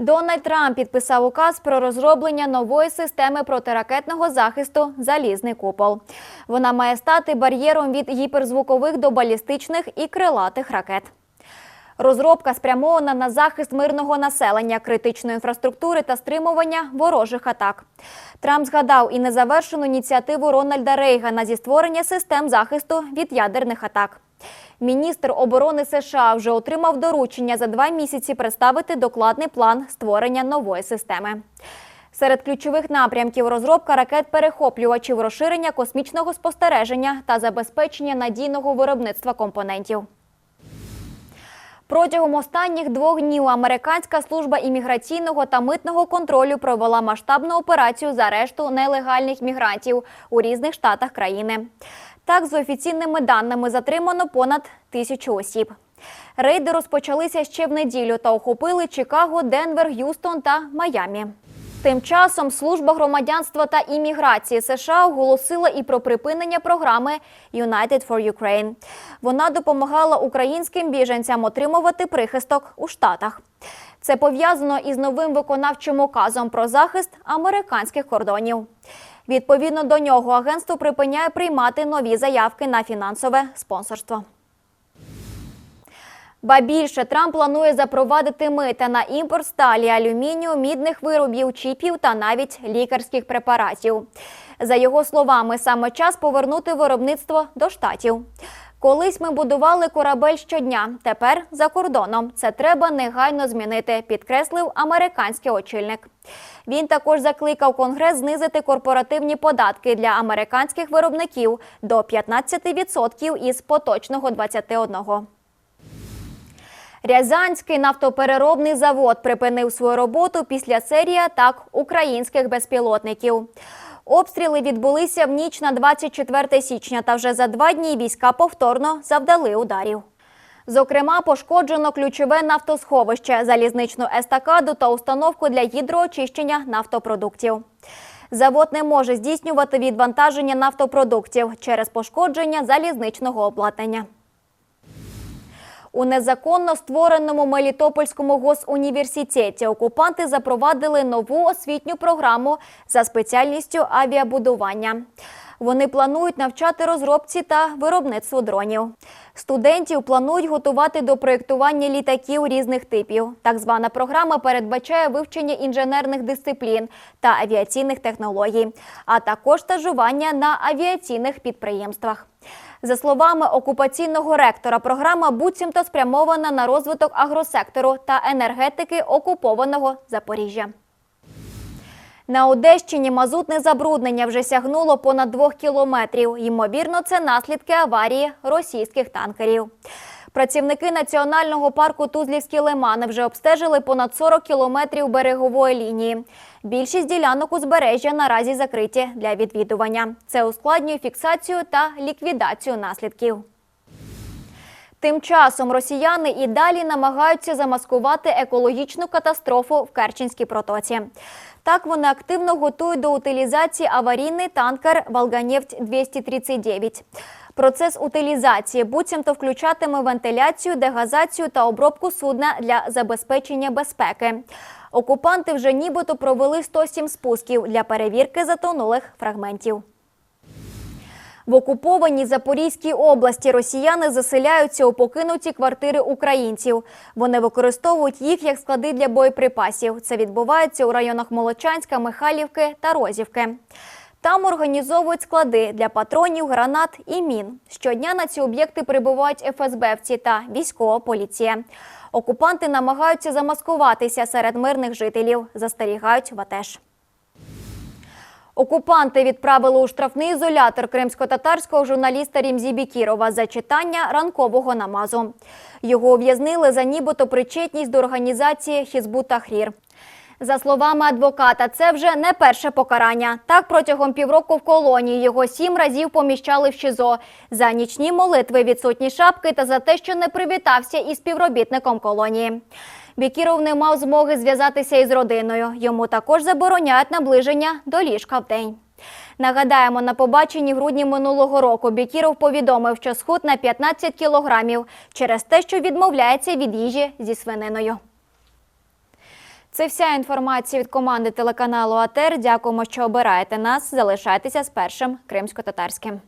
Дональд Трамп підписав указ про розроблення нової системи протиракетного захисту Залізний купол. Вона має стати бар'єром від гіперзвукових до балістичних і крилатих ракет. Розробка спрямована на захист мирного населення, критичної інфраструктури та стримування ворожих атак. Трамп згадав і незавершену ініціативу Рональда Рейгана зі створення систем захисту від ядерних атак. Міністр оборони США вже отримав доручення за два місяці представити докладний план створення нової системи. Серед ключових напрямків розробка ракет-перехоплювачів, розширення космічного спостереження та забезпечення надійного виробництва компонентів. Протягом останніх двох днів американська служба імміграційного та митного контролю провела масштабну операцію з арешту нелегальних мігрантів у різних штатах країни. Так, з офіційними даними затримано понад тисячу осіб. Рейди розпочалися ще в неділю та охопили Чикаго, Денвер, Г'юстон та Майамі. Тим часом служба громадянства та імміграції США оголосила і про припинення програми United for Ukraine. Вона допомагала українським біженцям отримувати прихисток у Штатах. Це пов'язано із новим виконавчим указом про захист американських кордонів. Відповідно до нього агентство припиняє приймати нові заявки на фінансове спонсорство. Ба більше Трамп планує запровадити мита на імпорт сталі, алюмінію, мідних виробів, чіпів та навіть лікарських препаратів. За його словами, саме час повернути виробництво до штатів. Колись ми будували корабель щодня. Тепер за кордоном. Це треба негайно змінити, підкреслив американський очільник. Він також закликав Конгрес знизити корпоративні податки для американських виробників до 15% із поточного 21%. Рязанський нафтопереробний завод припинив свою роботу після серії атак українських безпілотників. Обстріли відбулися в ніч на 24 січня, та вже за два дні війська повторно завдали ударів. Зокрема, пошкоджено ключове нафтосховище, залізничну естакаду та установку для гідроочищення нафтопродуктів. Завод не може здійснювати відвантаження нафтопродуктів через пошкодження залізничного обладнання. У незаконно створеному Мелітопольському госуніверситеті окупанти запровадили нову освітню програму за спеціальністю авіабудування. Вони планують навчати розробці та виробництву дронів. Студентів планують готувати до проєктування літаків різних типів. Так звана програма передбачає вивчення інженерних дисциплін та авіаційних технологій, а також стажування на авіаційних підприємствах. За словами окупаційного ректора, програма буцімто спрямована на розвиток агросектору та енергетики окупованого Запоріжжя. На Одещині мазутне забруднення вже сягнуло понад двох кілометрів. Ймовірно, це наслідки аварії російських танкерів. Працівники національного парку Тузлівські лимани вже обстежили понад 40 кілометрів берегової лінії. Більшість ділянок узбережжя наразі закриті для відвідування. Це ускладнює фіксацію та ліквідацію наслідків. Тим часом росіяни і далі намагаються замаскувати екологічну катастрофу в Керченській протоці. Так вони активно готують до утилізації аварійний танкер «Волганефть-239». Процес утилізації буцімто включатиме вентиляцію, дегазацію та обробку судна для забезпечення безпеки. Окупанти вже нібито провели 107 спусків для перевірки затонулих фрагментів. В окупованій Запорізькій області росіяни заселяються у покинуті квартири українців. Вони використовують їх як склади для боєприпасів. Це відбувається у районах Молочанська, Михайлівки та Розівки. Там організовують склади для патронів, гранат і мін. Щодня на ці об'єкти прибувають ФСБівці та військова поліція. Окупанти намагаються замаскуватися серед мирних жителів, застерігають ВАТЕШ. Окупанти відправили у штрафний ізолятор кримсько-татарського журналіста Рімзі Бікірова за читання ранкового намазу. Його ув'язнили за нібито причетність до організації Хізбу Тахрір. За словами адвоката, це вже не перше покарання. Так, протягом півроку в колонії його сім разів поміщали в ШІЗО за нічні молитви, відсутні шапки та за те, що не привітався із співробітником колонії. Бікіров не мав змоги зв'язатися із родиною. Йому також забороняють наближення до ліжка в день. Нагадаємо, на побаченні в грудні минулого року Бікіров повідомив, що схуд на 15 кілограмів через те, що відмовляється від їжі зі свининою. Це вся інформація від команди телеканалу АТЕР. Дякуємо, що обираєте нас. Залишайтеся з першим кримсько-татарським.